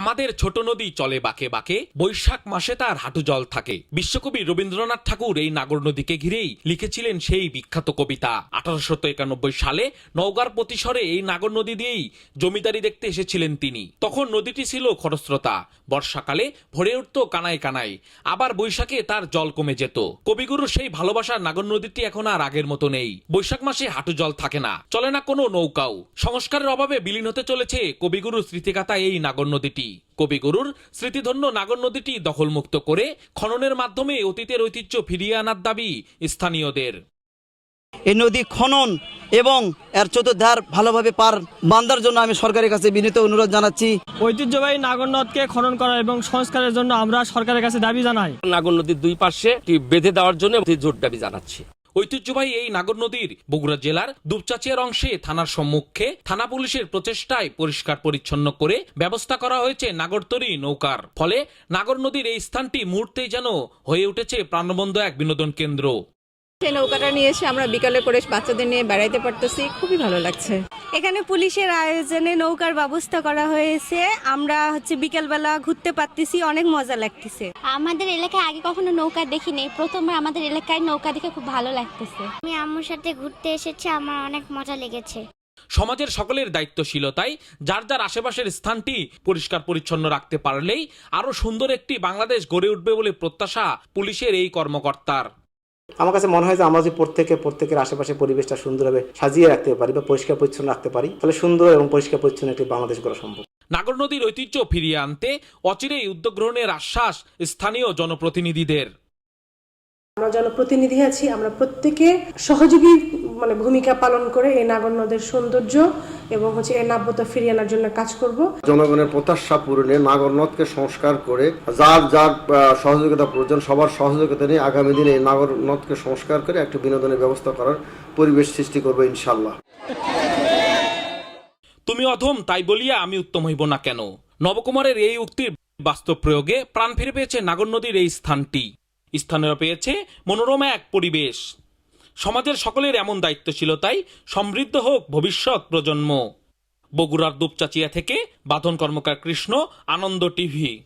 আমাদের ছোট নদী চলে বাঁকে বাঁকে, বৈশাখ মাসে তার হাঁটু জল থাকে। বিশ্বকবি রবীন্দ্রনাথ ঠাকুর এই নাগর নদীকে ঘিরেই লিখেছিলেন সেই বিখ্যাত কবিতা। আঠারোশত একানব্বই সালে নওগাঁর প্রতিসরে এই নাগর নদী দিয়েই জমিদারি দেখতে এসেছিলেন তিনি। তখন নদীটি ছিল খরস্রোতা। বর্ষাকালে ভরে উঠত কানায় কানায়। আবার বৈশাখে তার জল কমে যেত। কবিগুরুর সেই ভালোবাসার নাগর নদীটি এখন আর আগের মতো নেই। বৈশাখ মাসে হাঁটু জল থাকে না। চলে না কোনো নৌকাও। সংস্কারের অভাবে বিলীন হতে চলেছে কবিগুরুর স্মৃতিকাতা এই নাগর নদীটি। কবিগুরুর স্মৃতিধন্য নাগর নদীটি দখলমুক্ত করে খননের মাধ্যমে অতীতের ঐতিহ্য ফিরিয়ে আনার দাবি স্থানীয়দের। এই নদী খনন এবং এর চতুর্ধার ভালোভাবে পার বান্দার জন্য আমি সরকারের কাছে বিনীত অনুরোধ জানাচ্ছি। ঐতিহ্যবাহী নাগরনদকে খনন করা এবং সংস্কারের জন্য আমরা সরকারের কাছে দাবি জানাই। নাগর নদীর দুই পাশে বেঁধে দেওয়ার জন্য জোর দাবি জানাচ্ছি। ঐতিহ্যবাহী এই নাগর নদীর বগুড়া জেলার দুপচাচিয়ার অংশে থানার সম্মুখে থানা পুলিশের প্রচেষ্টায় পরিষ্কার পরিচ্ছন্ন করে ব্যবস্থা করা হয়েছে নাগরতরী নৌকার। ফলে নাগর নদীর এই স্থানটি মুহূর্তেই যেন হয়ে উঠেছে প্রাণবন্ধ এক বিনোদন কেন্দ্র। সেই নৌকাটা নিয়ে এসে আমরা বিকালে করে বাচ্চাদের নিয়ে বেড়াইতে পারতেছি। খুবই ভালো লাগছে। এখানে পুলিশের আয়োজনে নৌকার ব্যবস্থা করা হয়েছে। আমরা হচ্ছে বিকেলবেলা ঘুরতে পারতেছি অনেক মজা লাগতেছে। আমাদের এলাকায় আগে কখনো নৌকা দেখিনি। প্রথমবার আমাদের এলাকায় নৌকা দেখে খুব ভালো লাগতেছে। আমি আম্মুর সাথে ঘুরতে এসেছি আমার অনেক মজা লেগেছে। সমাজের সকলের দায়িত্বশীলতায় যার যার আশেপাশের স্থানটি পরিষ্কার পরিচ্ছন্ন রাখতে পারলেই আরও সুন্দর একটি বাংলাদেশ গড়ে উঠবে বলে প্রত্যাশা পুলিশের এই কর্মকর্তার। আমার কাছে মনে হয় যে আমরা যদি প্রত্যেকে, প্রত্যেকের আশেপাশে পরিবেশটা সুন্দরভাবে সাজিয়ে রাখতে পারি বা পরিষ্কার পরিচ্ছন্ন রাখতে পারি, তাহলে সুন্দর এবং পরিষ্কার পরিচ্ছন্ন একটি বাংলাদেশ গড়া সম্ভব। নাগর নদীর ঐতিহ্য ফিরিয়ে আনতে অচিরেই উদ্যোগ গ্রহণের আশ্বাস স্থানীয় জনপ্রতিনিধিদের। আমরা জনপ্রতিনিধি আছি আমরা প্রত্যেকে সহযোগী মানে ভূমিকা পালন করে এই নাগর নদের সৌন্দর্য এবং হচ্ছে এর নাব্যতা ফিরিয়ে আনার জন্য কাজ করব। জনগণের প্রত্যাশা পূরণে নাগর নদকে সংস্কার করে যার যার সহযোগিতা প্রয়োজন সবার সহযোগিতা নিয়ে আগামী দিনে এই নাগর নদকে সংস্কার করে একটি বিনোদনের ব্যবস্থা করার পরিবেশ সৃষ্টি করবে ইনশাল্লাহ তুমি অধম তাই বলিয়া আমি উত্তম হইব না কেন? নবকুমারের এই উক্তির বাস্তব প্রয়োগে প্রাণ ফিরে পেয়েছে নাগর নদীর এই স্থানটি। স্থানীয় পেয়েছে মনোরমা এক পরিবেশ। সমাজের সকলের এমন দায়িত্বশীলতাই সমৃদ্ধ হোক ভবিষ্যৎ প্রজন্ম। বগুড়ার দুপচাচিয়া থেকে বাঁধন কর্মকার কৃষ্ণ, আনন্দ টিভি।